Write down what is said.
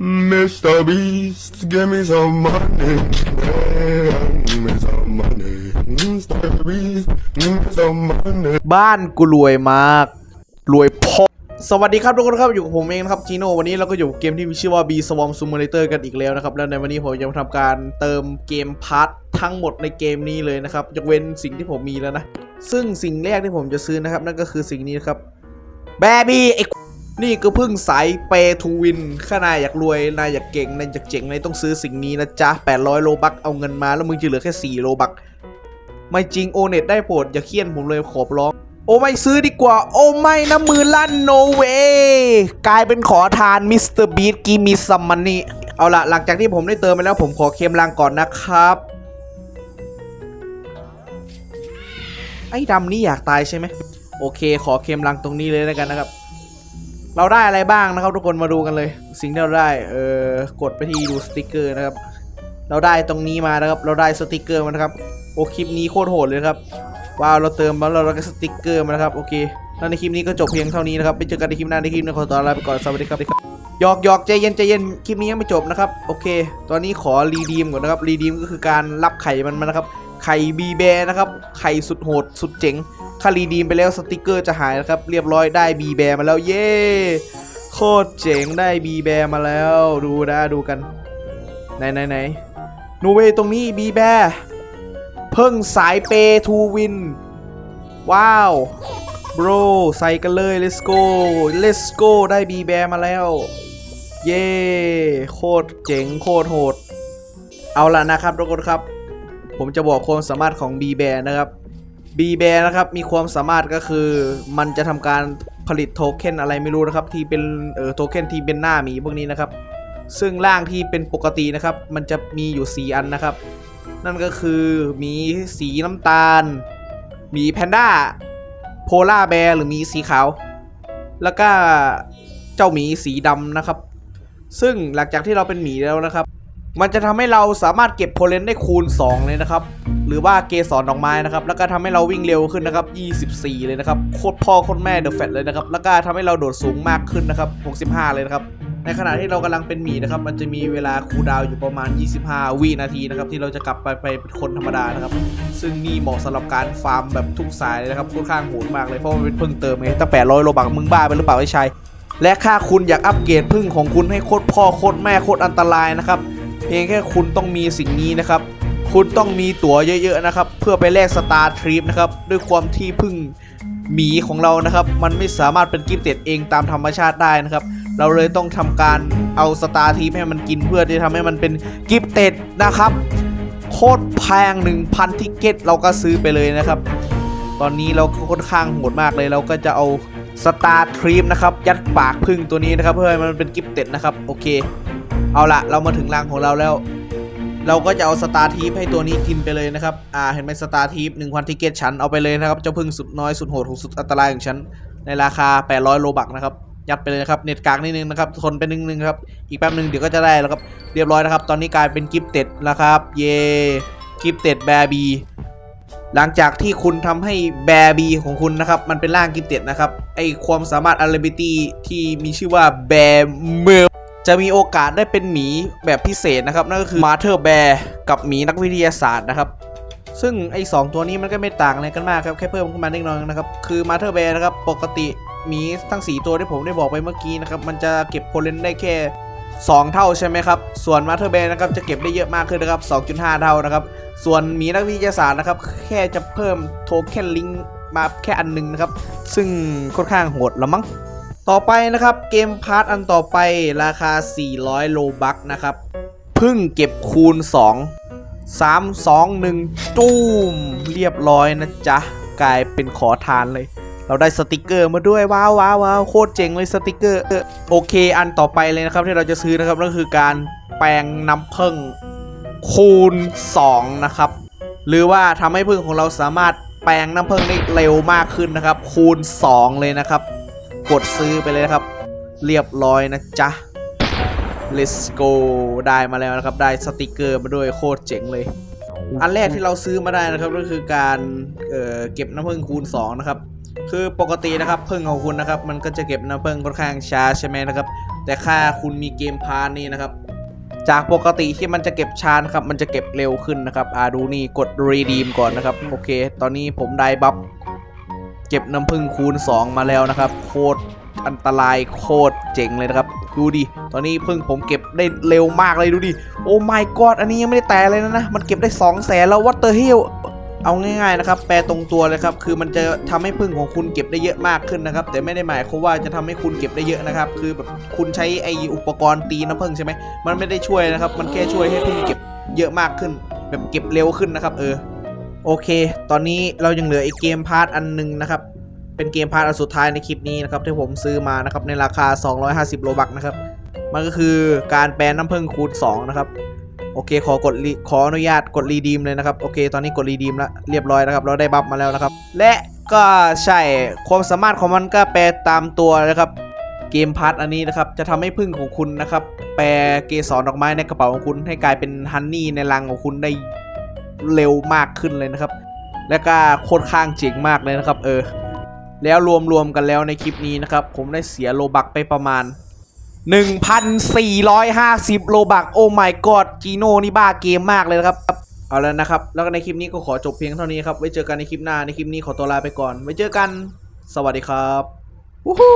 Mr. Beast, give me some money. Yeah, give me some money. Mr. Beast, give me some money. บ้านกูรวยมาก รวยพอสวัสดีครับทุกคนครับอยู่กับผมเองนะครับจีโน่วันนี้เราก็อยู่เกมที่มีชื่อว่า B Swarm Simulator กันอีกแล้วนะครับ แล้วในวันนี้ผมจะมาทำการเติมเกมพาร์ททั้งหมดในเกมนี้เลยนะครับยกเว้นสิ่งที่ผมมีแล้วนะ ซึ่งสิ่งแรกที่ผมจะซื้อนะครับ นั่นก็คือสิ่งนี้นะครับ แบบี้ไอ้ นี่ก็พิ่งสายเปทูวิน ข้านายอยากรวย นายอยากเก่ง นายอยากเจ๋ง นายต้องซื้อสิ่งนี้นะจ๊ะ 800 โลบัก เอาเงินมาแล้วมึงจะเหลือแค่ 4 โลบัก ไม่จริงโอเน็ตได้โปรดอย่าเคียนผมเลยขอบร้อง โอไม่ซื้อดีกว่า โอไม่นะมือลั่นโนเวกลายเป็นขอทานมิสเตอร์บีทกีมีซัมมันนี่ เอาละหลังจากที่ผมได้เติมไปแล้วผมขอเค็มลังก่อนนะครับ ไอ้ดำนี่อยากตายใช่ไหม โอเค ขอเค็มลังตรงนี้เลยแล้วกันนะครับ เราได้อะไรบ้างนะครับทุกคนมาดูกันเลย สิ่งที่เราได้เออกดไปที่ดูสติกเกอร์นะครับ เราได้ตรงนี้มานะครับ เราได้สติกเกอร์มานะครับโอ้คลิปนี้โคตรโหดเลยครับว้าวเราเติมมาแล้วเราก็สติกเกอร์มานะครับโอเคแล้วในคลิปนี้ก็จบเพียงเท่านี้นะครับไปเจอกันในคลิปหน้าในคลิปนี้ขอตัวลาไปก่อนสวัสดีครับหยอกหยอกใจเย็นใจเย็นคลิปนี้ยังไม่จบนะครับโอเค ตอนนี้ขอรีดีมก่อนนะครับรีดีมก็คือการรับไข่มันมานะครับไข่บีแบนะครับไข่สุดโหดสุดเจ๋ง ค่ารีดีมไปแล้วสติกเกอร์จะหายนะครับ เรียบร้อยได้บีแบมาแล้วเย้โคตรเจ๋งได้บีแบมาแล้วดูนะดูกันไหนไหนไหนนูเวตรงนี้บีแบเพิ่งสายเปทูวิน ว้าวบรใส่กันเลย let's go let's go ได้บีแบมาแล้ว เย้โคตรเจ๋งโคตรโหด เอาละนะครับทุกคนครับ ผมจะบอกความสามารถของ b ีแบนะครับ b ีแบนะครับมีความสามารถก็คือ มันจะทำการผลิตโทเค็นอะไรไม่รู้นะครับ ที่เป็นเอ่อโทเค็นที่เป็นหน้าหมีพวกนี้นะครับ ซึ่งร่างที่เป็นปกตินะครับ มันจะมีอยู่ 4 อันนะครับ นั่นก็คือมีสีน้ำตาล มีแพนด้าโพล่าแบร์หรือมีสีขาว แล้วก็เจ้าหมีสีดำนะครับ ซึ่งหลังจากที่เราเป็นหมีแล้วนะครับ มันจะทำให้เราสามารถเก็บโพเลนได้คูณ 2 เลยนะครับ หรือว่าเกสรดอกไม้นะครับ แล้วก็ทำให้เราวิ่งเร็วขึ้นนะครับ 24 เลยนะครับ โคตรพ่อโคตรแม่เดอะแฟตเลยนะครับ แล้วก็ทำให้เราโดดสูงมากขึ้นนะครับ 65 เลยนะครับ ในขณะที่เรากำลังเป็นหมีนะครับ มันจะมีเวลาคูลดาวอยู่ประมาณ 25 วินาทีนะครับ ที่เราจะกลับไปไปเป็นคนธรรมดานะครับ ซึ่งนี่เหมาะสำหรับการฟาร์มแบบทุกสายเลยนะครับ ค่อนข้างโหดมากเลย เพราะมันเป็นเพิ่งเติมไง ตั้ง800โลบักมึงบ้าไปหรือเปล่าไอ้ชาย และค่าคุณอยากอัปเกรดพึ่งของคุณให้โคตรพ่อโคตรแม่โคตรอันตรายนะครับ เพียงแค่คุณต้องมีสิ่งนี้นะครับ คุณต้องมีตั๋วเยอะๆนะครับ เพื่อไปแลกสตาร์ทริปนะครับ ด้วยความที่พึ่งหมีของเรานะครับ มันไม่สามารถเป็นกิฟเต็ดเองตามธรรมชาติได้นะครับ เราเลยต้องทำการเอาสตาร์ทริปให้มันกินเพื่อที่ทำให้มันเป็นกิฟเต็ดนะครับ โคตรแพง1,000ทิกเก็ตเราก็ซื้อไปเลยนะครับ ตอนนี้เราค่อนข้างโหดมากเลยเราก็จะเอาสตาร์ทรีมนะครับ ยัดปากพึ่งตัวนี้นะครับ เพื่อให้มันเป็นกิฟเต็ดนะครับ โอเค เอาละเรามาถึงรังของเราแล้ว เราก็จะเอาสตาร์ทีฟให้ตัวนี้กินไปเลยนะครับ อ่า เห็นไหมสตาร์ทีฟหนึ่งพันทิเกตฉันเอาไปเลยนะครับ เจ้าพึ่งสุดน้อยสุดโหดของสุดอันตรายของฉัน ในราคา 800 โลบักนะครับ ยัดไปเลยนะครับ เน็ตกลางนิดนึงนะครับ ทนไปนิดนึงครับ อีกแป๊บนึงเดี๋ยวก็จะได้แล้วครับ เรียบร้อยนะครับ ตอนนี้กลายเป็นกิฟเต็ดแล้วครับ เย่กิฟเต็ดแบรบีหลังจากที่คุณทำให้แบรบีของคุณนะครับ มันเป็นร่างกิฟเต็ดนะครับ ไอความสามารถอ l ล b i ตี้ที่มีชื่อว่าแบร์เมอร์ จะมีโอกาสได้เป็นหมีแบบพิเศษนะครับนั่นก็คือมาเธอร์แบร์กับหมีนักวิทยาศาสตร์นะครับ ซึ่งไอ้สองตัวนี้มันก็ไม่ต่างอะไรกันมากครับแค่เพิ่มขึ้นมาเล็กน้อยนะครับคือมาเธอร์แบร์นะครับปกติหมีทั้ง 4 ตัวที่ผมได้บอกไปเมื่อกี้นะครับมันจะเก็บโพเลนได้แค่ 2 เท่าใช่ไหมครับ ส่วนมาเธอร์แบร์นะครับจะเก็บได้เยอะมากขึ้นนะครับ 2.5 เท่านะครับ ส่วนหมีนักวิทยาศาสตร์นะครับแค่จะเพิ่มโทเค็นลิงมาแค่อันหนึงนะครับ ซึ่งค่อนข้างโหดละมั้ง ต่อไปนะครับเกมพาร์ทอันต่อไปราคา 400 โลบัคนะครับพึ่งเก็บคูณ 2 3 2 1ตูมเรียบร้อยนะจ๊ะ กลายเป็นขอทานเลย เราได้สติกเกอร์มาด้วยว้าวว้าวว้าวโคตรเจ๋งเลยสติกเกอร์ โอเค อันต่อไปเลยนะครับที่เราจะซื้อนะครับนั่นคือการแปลงน้ำผึ้งคูณ 2 นะครับ หรือว่าทำให้ผึ้งของเราสามารถแปลงน้ำผึ้งได้เร็วมากขึ้นนะครับ คูณ 2 เลยนะครับ กดซื้อไปเลยนะครับ เรียบร้อยนะจ๊ะ let's go ได้มาแล้วนะครับ ได้สติกเกอร์มาด้วยโคตรเจ๋งเลย อันแรกที่เราซื้อมาได้นะครับก็คือการเเก็บน้ำผึ้งคูณ 2 นะครับ คือปกตินะครับผึ้งของคุณนะครับ มันก็จะเก็บน้ำผึ้งค่อนข้างช้าใช่ไหมนะครับ แต่ค่าคุณมีเกมพาร์นี่นะครับ จากปกติที่มันจะเก็บชานครับ มันจะเก็บเร็วขึ้นนะครับอาดูนี่กด redeem ก่อนนะครับ โอเค ตอนนี้ผมได้บัฟ เก็บน้ำผึ้งคูณ 2 มาแล้วนะครับ โคตรอันตรายโคตรเจ๋งเลยนะครับ ดูดิ ตอนนี้พึ่งผมเก็บได้เร็วมากเลยดูดิ โอ้ my god อันนี้ยังไม่ได้แตะเลยนะนะ มันเก็บได้2 0 0แสนแล้ว what the hell เอาง่ายๆนะครับ แปลตรงตัวเลยครับ คือมันจะทำให้พึ่งของคุณเก็บได้เยอะมากขึ้นนะครับ แต่ไม่ได้หมายความว่าจะทำให้คุณเก็บได้เยอะนะครับ คือแบบคุณใช้ไออุปกรณ์ตีน้ำผึ้งใช่ไหมมันไม่ได้ช่วยนะครับ มันแค่ช่วยให้พึ่งเก็บเยอะมากขึ้น แบบเก็บเร็วขึ้นนะครับ เออ โอเค ตอนนี้เรายังเหลืออีกเกมพาร์ทอันหนึงนะครับ เป็นเกมพาร์ทอันสุดท้ายในคลิปนี้นะครับที่ผมซื้อมานะครับในราคา 250 โลบักนะครับ มันก็คือการแปลน้ำผึ้งคูณ2นะครับ โอเค ขอกดขออนุญาตกดรีดีมเลยนะครับ โอเค ตอนนี้กดรีดีมแล้วเรียบร้อยนะครับ เราได้บัฟมาแล้วนะครับ และก็ใช่ความสามารถของมันก็แปลตามตัวนะครับเกมพาร์ทอันนี้นะครับจะทำให้พึ่งของคุณนะครับ แปลเกสรดอกไม้ในกระเป๋าของคุณให้กลายเป็นฮันนี่ในรังของคุณได้ เร็วมากขึ้นเลยนะครับ และก็โคตรข้างเจ๋งมากเลยนะครับ เออ แล้วรวมๆกันแล้วในคลิปนี้นะครับ ผมได้เสียโลบักไปประมาณ 1,450 โลบักโอ้ my god จีโน่นี่บ้าเกมมากเลยนะครับเอาแล้วนะครับ แล้วก็ในคลิปนี้ก็ขอจบเพียงเท่านี้ครับ ไว้เจอกันในคลิปหน้า ในคลิปนี้ขอตัวลาไปก่อน ไว้เจอกัน สวัสดีครับ วู้ฮู้